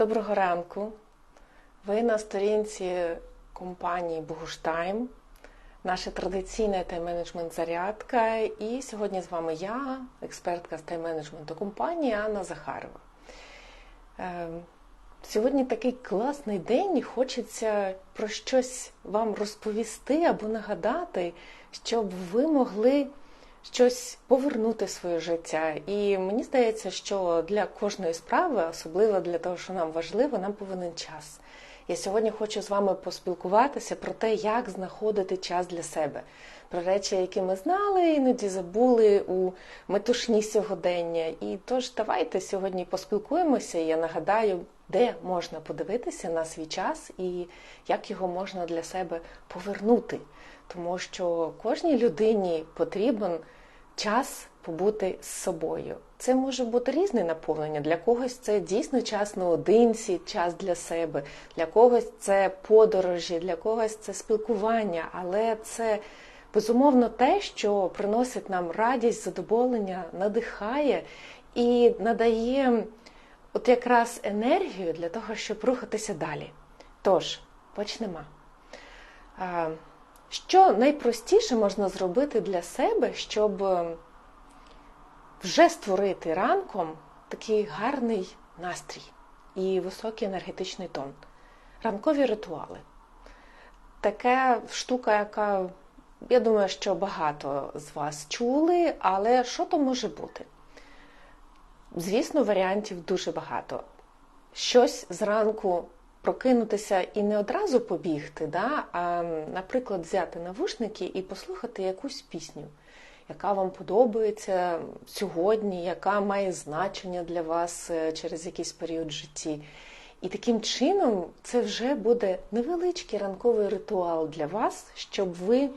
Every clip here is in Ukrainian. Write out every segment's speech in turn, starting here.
Доброго ранку. Ви на сторінці компанії Богуштайм, наша традиційна тайм-менеджмент зарядка. І сьогодні з вами я, експертка з тайм-менеджменту компанії Анна Захарова. Ем, Сьогодні такий класний день, і хочеться про щось вам розповісти або нагадати, щоб ви могли щось повернути в своє життя. І мені здається, що для кожної справи, особливо для того, що нам важливо, нам повинен час. Я сьогодні хочу з вами поспілкуватися про те, як знаходити час для себе, про речі, які ми знали, іноді забули у метушні сьогодення. І тож давайте сьогодні поспілкуємося. і Я нагадаю, де можна подивитися на свій час і як його можна для себе повернути. Тому що кожній людині потрібен час побути з собою. Це може бути різне наповнення. Для когось це дійсно час наодинці, час для себе, для когось це подорожі, для когось це спілкування, але це безумовно те, що приносить нам радість, задоволення, надихає і надає от якраз енергію для того, щоб рухатися далі. Тож, почнемо. Що найпростіше можна зробити для себе, щоб вже створити ранком такий гарний настрій і високий енергетичний тон? Ранкові ритуали. Така штука, яка, я думаю, що багато з вас чули, але що то може бути? Звісно, варіантів дуже багато. Щось зранку прокинутися і не одразу побігти, да, а, наприклад, взяти навушники і послухати якусь пісню, яка вам подобається сьогодні, яка має значення для вас е, через якийсь період в житті. І таким чином це вже буде невеличкий ранковий ритуал для вас, щоб ви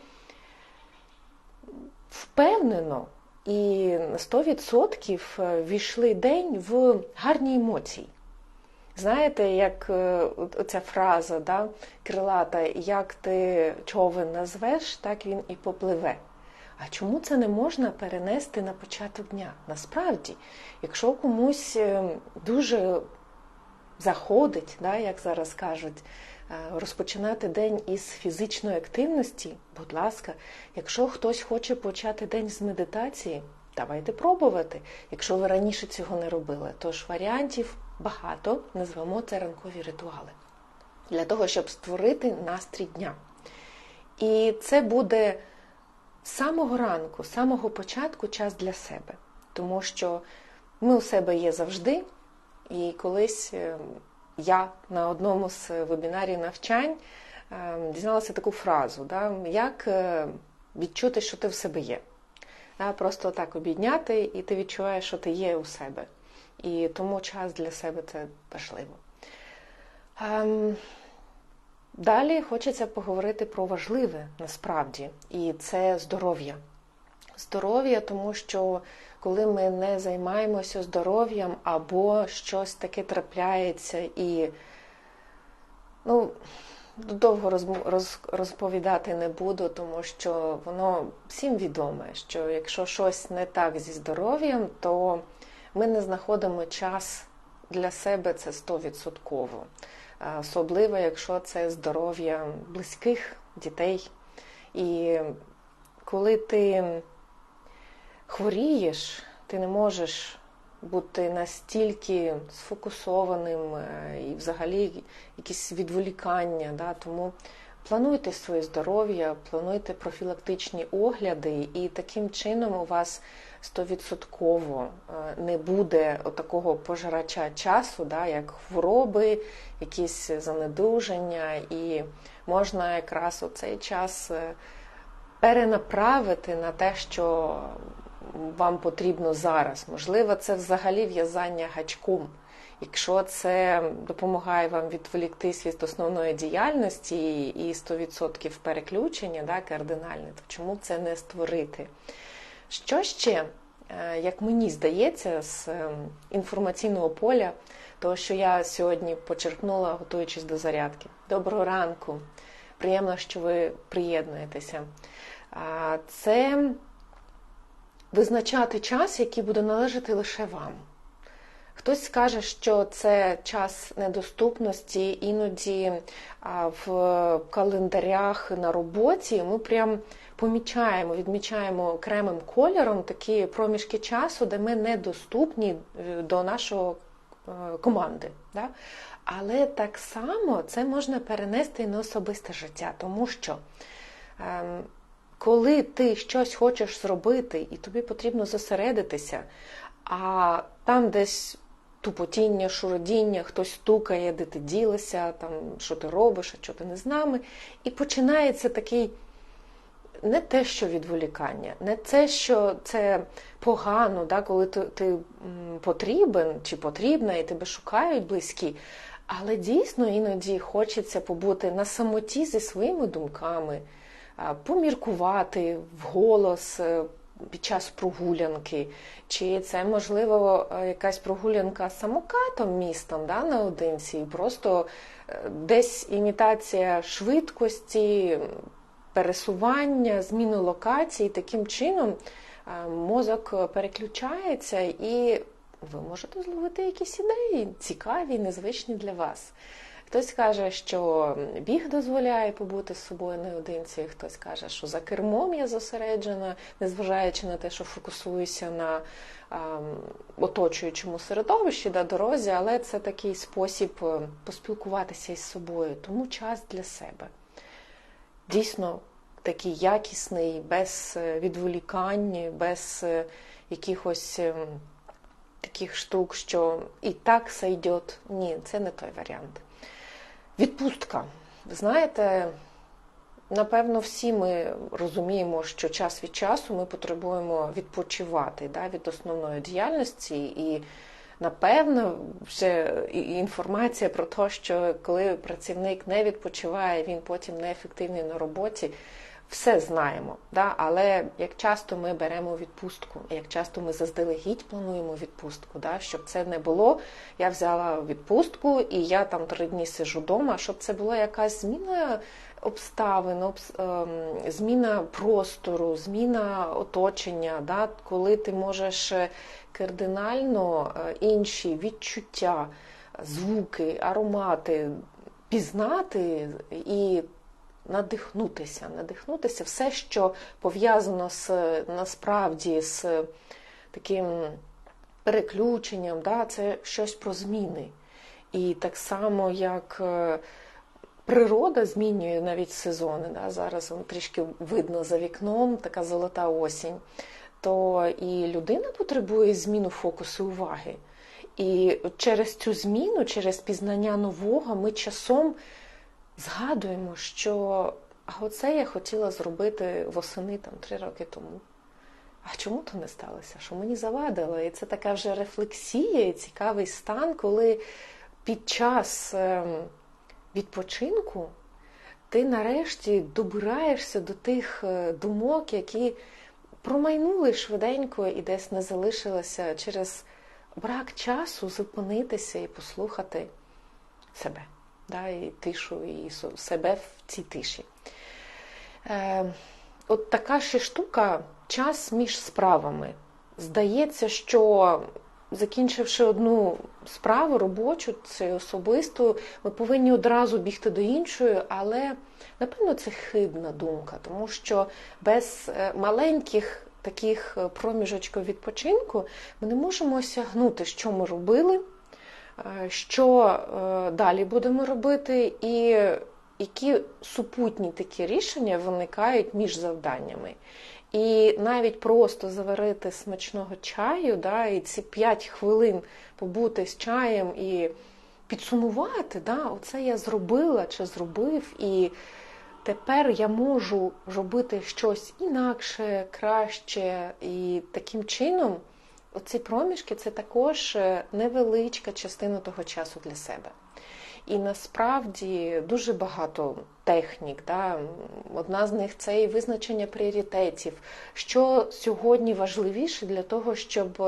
впевнено і 100% війшли день в гарні емоції. Знаєте, як е, оця фраза да, крилата, як ти човен назвеш, так він і попливе. А чому це не можна перенести на початок дня? Насправді, якщо комусь е, дуже заходить, да, як зараз кажуть, е, розпочинати день із фізичної активності, будь ласка, якщо хтось хоче почати день з медитації, давайте пробувати, якщо ви раніше цього не робили. Тож варіантів багато, назвемо це ранкові ритуали. Для того, щоб створити настрій дня. І це буде з самого ранку, з самого початку час для себе. Тому що ми у себе є завжди. І колись е, я на одному з вебінарів навчань е, дізналася таку фразу, да, як е, відчути, що ти в себе є. Просто так обідняти, і ти відчуваєш, що ти є у себе. І тому час для себе це важливо. Ем, далі хочеться поговорити про важливе насправді, і це здоров'я. Здоров'я, тому що коли ми не займаємося здоров'ям або щось таке трапляється і ну, довго розповідати не буду, тому що воно всім відоме, що якщо щось не так зі здоров'ям, то ми не знаходимо час для себе це стовідсотково. Особливо, якщо це здоров'я близьких дітей. І коли ти хворієш, ти не можеш бути настільки сфокусованим е, і взагалі якісь відволікання. Да? Тому плануйте своє здоров'я, плануйте профілактичні огляди, і таким чином у вас стовідсотково е, не буде такого пожирача часу, да, як хвороби, якісь занедуження, і можна якраз у цей час е, перенаправити на те, що вам потрібно зараз. Можливо, це взагалі в'язання гачком. Якщо це допомагає вам відволіктись від основної діяльності і 100% переключення да, кардинальне, то чому це не створити? Що ще, е, як мені здається, з ем, інформаційного поля, того, що я сьогодні почерпнула, готуючись до зарядки. Доброго ранку! Приємно, що ви приєднуєтеся. Це визначати час, який буде належати лише вам. Хтось скаже, що це час недоступності, іноді в календарях на роботі ми прям помічаємо, відмічаємо окремим кольором такі проміжки часу, де ми недоступні е, до нашого е, команди. Да? Але так само це можна перенести і на особисте життя, тому що ем, коли ти щось хочеш зробити, і тобі потрібно зосередитися, а там десь тупотіння, шуродіння, хтось стукає, де ти ділася, там, що ти робиш, а що ти не з нами. І починається такий не те, що відволікання, не те, що це погано, да, коли ти, ти потрібен чи потрібна, і тебе шукають близькі. Але дійсно іноді хочеться побути на самоті зі своїми думками, поміркувати вголос е, під час прогулянки, чи це можливо е, якась прогулянка самокатом містом да, наодинці, і просто е, десь імітація швидкості, пересування, зміну локації. Таким чином мозок переключається і ви можете зловити якісь ідеї, цікаві, незвичні для вас. Хтось каже, що біг дозволяє побути з собою наодинці, хтось каже, що за кермом я зосереджена, незважаючи на те, що фокусуюся на а, оточуючому середовищі на дорозі, але це такий спосіб е, поспілкуватися із собою, тому час для себе. Дійсно, такий якісний, без е, відволікань, без е, якихось. Ем, таких штук, що і так сойдет. Ні, це не той варіант. Відпустка. Ви Знаєте, напевно, всі ми розуміємо, що час від часу ми потребуємо відпочивати да, від основної діяльності. І, напевно, вже інформація про те, що коли працівник не відпочиває, він потім неефективний на роботі все знаємо, да? але як часто ми беремо відпустку, як часто ми заздалегідь плануємо відпустку, да? щоб це не було, я взяла відпустку і я там три дні сижу вдома, щоб це була якась зміна обставин, об, ем, зміна простору, зміна оточення, да? коли ти можеш кардинально е, інші відчуття, звуки, аромати пізнати і надихнутися, надихнутися все, що пов'язано з насправді з таким переключенням, да, це щось про зміни. І так само, як е, природа змінює навіть сезони, да, зараз трішки видно за вікном, така золота осінь, то і людина потребує зміну фокусу уваги. І через цю зміну, через пізнання нового, ми часом згадуємо, що а оце я хотіла зробити восени там три роки тому. А чому то не сталося? Що мені завадило? І це така вже рефлексія і цікавий стан, коли під час ем, відпочинку ти нарешті добираєшся до тих е, думок, які промайнули швиденько і десь не залишилося через брак часу зупинитися і послухати себе да, і тишу, і себе в цій тиші. Е, От така ще штука час між справами. Здається, що закінчивши одну справу, робочу чи особисту, ми повинні одразу бігти до іншої, але напевно це хибна думка, тому що без е, маленьких таких проміжочків відпочинку ми не можемо осягнути, що ми робили. Е, що е, далі будемо робити, і які супутні такі рішення виникають між завданнями. І навіть просто заварити смачного чаю, да, і ці 5 хвилин побути з чаєм і підсумувати, да, оце я зробила чи зробив, і тепер я можу робити щось інакше, краще, і таким чином. Оці проміжки це також е, невеличка частина того часу для себе. І насправді дуже багато технік. Да? Одна з них це і визначення пріоритетів, що сьогодні важливіше для того, щоб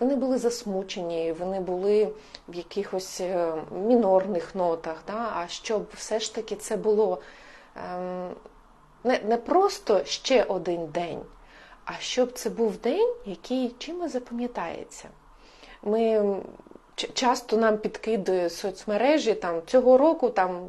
вони були засмучені, вони були в якихось е, мінорних нотах, да? а щоб все ж таки це було ем, не, не просто ще один день а щоб це був день, який чимось запам'ятається. Ми Часто нам підкидує соцмережі там цього року, там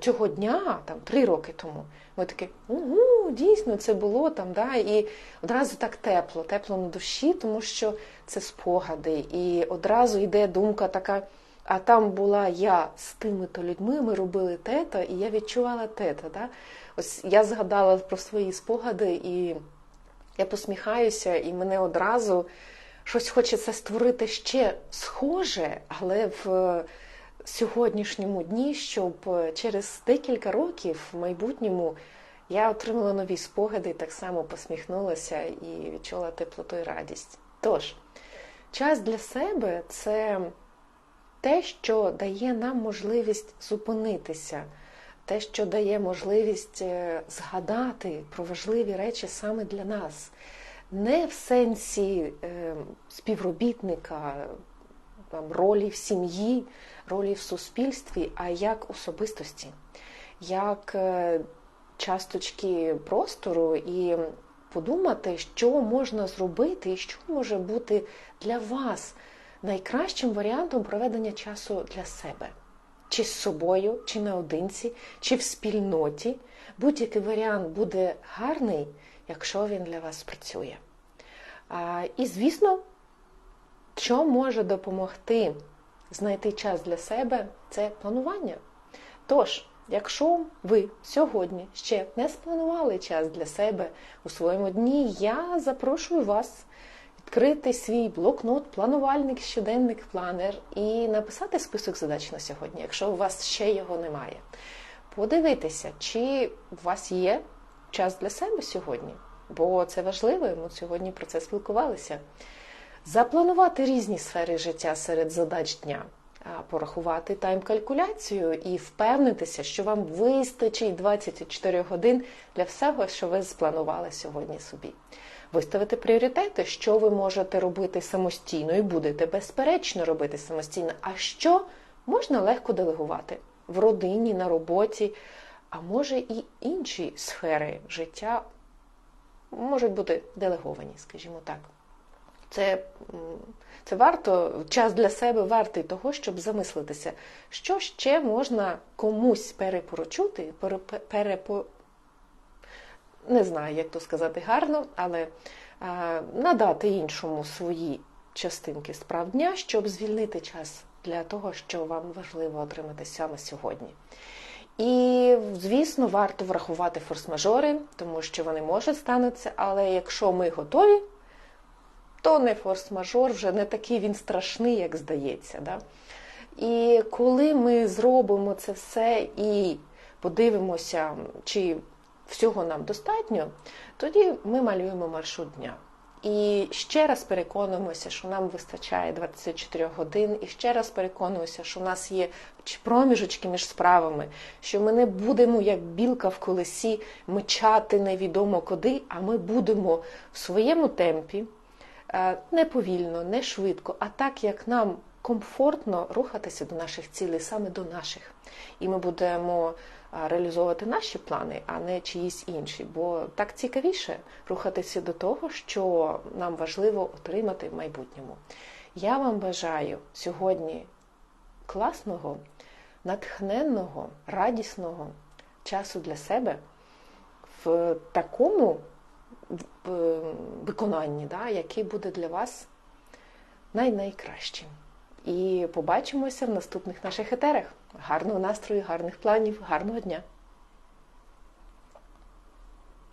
цього дня, там три роки тому. Ми такі, угу, дійсно, це було там, да, і одразу так тепло, тепло на душі, тому що це спогади. І одразу йде думка така. А там була я з тими-то людьми, ми робили те-то, і я відчувала те-то. Да? Ось я згадала про свої спогади, і я посміхаюся, і мене одразу щось хочеться створити ще схоже, але в сьогоднішньому дні, щоб через декілька років в майбутньому я отримала нові спогади, так само посміхнулася і відчула теплоту і радість. Тож, час для себе це те, що дає нам можливість зупинитися, те, що дає можливість е, згадати про важливі речі саме для нас, не в сенсі е, співробітника, там, ролі в сім'ї, ролі в суспільстві, а як особистості, як е, часточки простору і подумати, що можна зробити і що може бути для вас найкращим варіантом проведення часу для себе. Чи з собою, чи наодинці, чи в спільноті. Будь-який варіант буде гарний, якщо він для вас працює. А, І, звісно, що може допомогти знайти час для себе, це планування. Тож, якщо ви сьогодні ще не спланували час для себе у своєму дні, я запрошую вас відкрити свій блокнот, планувальник, щоденник, планер і написати список задач на сьогодні, якщо у вас ще його немає. Подивитися, чи у вас є час для себе сьогодні, бо це важливо, ми сьогодні про це спілкувалися. Запланувати різні сфери життя серед задач дня, порахувати тайм-калькуляцію і впевнитися, що вам вистачить 24 годин для всього, що ви спланували сьогодні собі. Виставити пріоритети, що ви можете робити самостійно і будете безперечно робити самостійно, а що можна легко делегувати в родині, на роботі, а може і інші сфери життя можуть бути делеговані, скажімо так. Це це варто, час для себе вартий того, щоб замислитися, що ще можна комусь перепоручути, перепо... не знаю, як то сказати гарно, але а, надати іншому свої частинки справ дня, щоб звільнити час для того, що вам важливо отримати саме сьогодні. І, звісно, варто врахувати форс-мажори, тому що вони можуть станутися, але якщо ми готові, то не форс-мажор, вже не такий він страшний, як здається. Да? І коли ми зробимо це все і подивимося, чи всього нам достатньо, тоді ми малюємо маршрут дня. І ще раз переконуємося, що нам вистачає 24 годин, і ще раз переконуємося, що в нас є проміжочки між справами, що ми не будемо, як білка в колесі, мчати невідомо куди, а ми будемо в своєму темпі, не повільно, не швидко, а так, як нам комфортно рухатися до наших цілей, саме до наших. І ми будемо реалізовувати наші плани, а не чиїсь інші. Бо так цікавіше рухатися до того, що нам важливо отримати в майбутньому. Я вам бажаю сьогодні класного, натхненного, радісного часу для себе в такому виконанні, да, який буде для вас най-найкращим. І побачимося в наступних наших етерах. Гарного настрою, гарних планів, гарного дня!